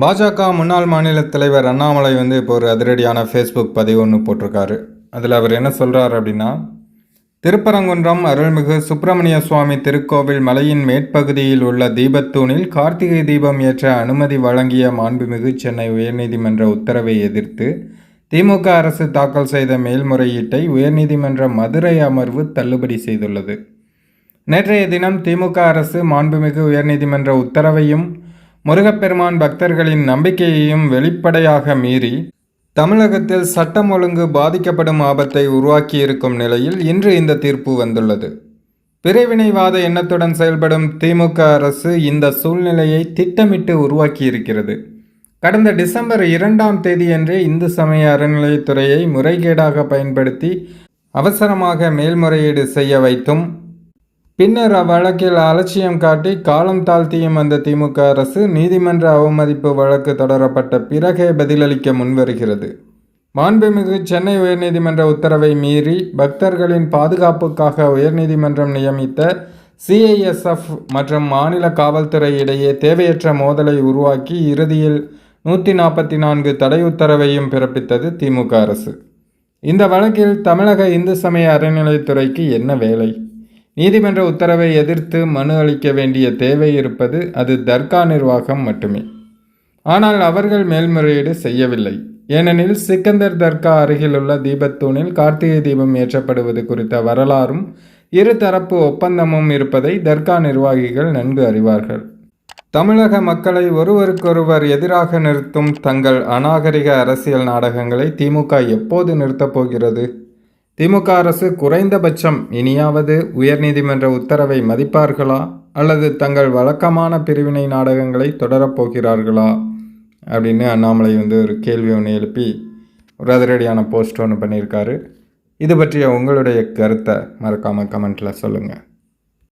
பாஜக முன்னாள் மாநில தலைவர் அண்ணாமலை வந்து இப்போ ஒரு அதிரடியான ஃபேஸ்புக் பதிவு ஒன்று போட்டிருக்காரு. அதில் அவர் என்ன சொல்கிறார் அப்படின்னா திருப்பரங்குன்றம் அருள்மிகு சுப்பிரமணிய சுவாமி திருக்கோவில் மலையின் மேற்பகுதியில் உள்ள தீபத்தூணில் கார்த்திகை தீபம் ஏற்ற அனுமதி வழங்கிய மாண்புமிகு சென்னை உயர்நீதிமன்ற உத்தரவை எதிர்த்து திமுக அரசு தாக்கல் செய்த மேல்முறையீட்டை உயர்நீதிமன்ற மதுரை அமர்வு தள்ளுபடி செய்துள்ளது. நேற்றைய தினம் திமுக அரசு மாண்புமிகு உயர்நீதிமன்ற உத்தரவையும் முருகப்பெருமான் பக்தர்களின் நம்பிக்கையையும் வெளிப்படையாக மீறி தமிழகத்தில் சட்டம் ஒழுங்கு பாதிக்கப்படும் ஆபத்தை உருவாக்கியிருக்கும் நிலையில் இன்று இந்த தீர்ப்பு வந்துள்ளது. பிரிவினைவாத எண்ணத்துடன் செயல்படும் திமுக அரசு இந்த சூழ்நிலையை திட்டமிட்டு உருவாக்கியிருக்கிறது. கடந்த டிசம்பர் இரண்டாம் தேதியன்றே இந்து சமய அறநிலையத்துறையை முறைகேடாக பயன்படுத்தி அவசரமாக மேல்முறையீடு செய்ய வைத்தும் பின்னர் அவ்வழக்கில் அலட்சியம் காட்டி காலம் தாழ்த்தியும் வந்த திமுக அரசு நீதிமன்ற அவமதிப்பு வழக்கு தொடரப்பட்ட பிறகே பதிலளிக்க முன்வருகிறது. மாண்புமிகு சென்னை உயர்நீதிமன்ற உத்தரவை மீறி பக்தர்களின் பாதுகாப்புக்காக உயர்நீதிமன்றம் நியமித்த சிஐஎஸ்எஃப் மற்றும் மாநில காவல்துறை இடையே தேவையற்ற மோதலை உருவாக்கி இறுதியில் நூற்றி நாற்பத்தி நான்கு தடை உத்தரவையும் பிறப்பித்தது திமுக அரசு. இந்த வழக்கில் தமிழக இந்து சமய அறநிலையத்துறைக்கு என்ன வேலை? நீதிமன்ற உத்தரவை எதிர்த்து மனு அளிக்க வேண்டிய தேவை இருப்பது அது தர்கா நிர்வாகம் மட்டுமே. ஆனால் அவர்கள் மேல்முறையீடு செய்யவில்லை. ஏனெனில் சிக்கந்தர் தர்கா அருகிலுள்ள தீபத்தூணில் கார்த்திகை தீபம் ஏற்றப்படுவது குறித்த வரலாறும் இருதரப்பு ஒப்பந்தமும் இருப்பதை தர்கா நிர்வாகிகள் நன்கு அறிவார்கள். தமிழக மக்களை ஒருவருக்கொருவர் எதிராக நிறுத்தும் தங்கள் அநாகரிக அரசியல் நாடகங்களை திமுக எப்போது நிறுத்தப் போகிறது? திமுக அரசு குறைந்தபட்சம் இனியாவது உயர்நீதிமன்ற உத்தரவை மதிப்பார்களா? அல்லது தங்கள் வழக்கமான பிரிவினை நாடகங்களை தொடரப்போகிறார்களா அப்படின்னு அண்ணாமலை வந்து ஒரு கேள்வி ஒன்று எழுப்பி ஒரு அதிரடியான போஸ்ட் ஒன்று பண்ணியிருக்காரு. இது பற்றிய உங்களுடைய கருத்தை மறக்காமல் கமெண்ட்டில் சொல்லுங்கள்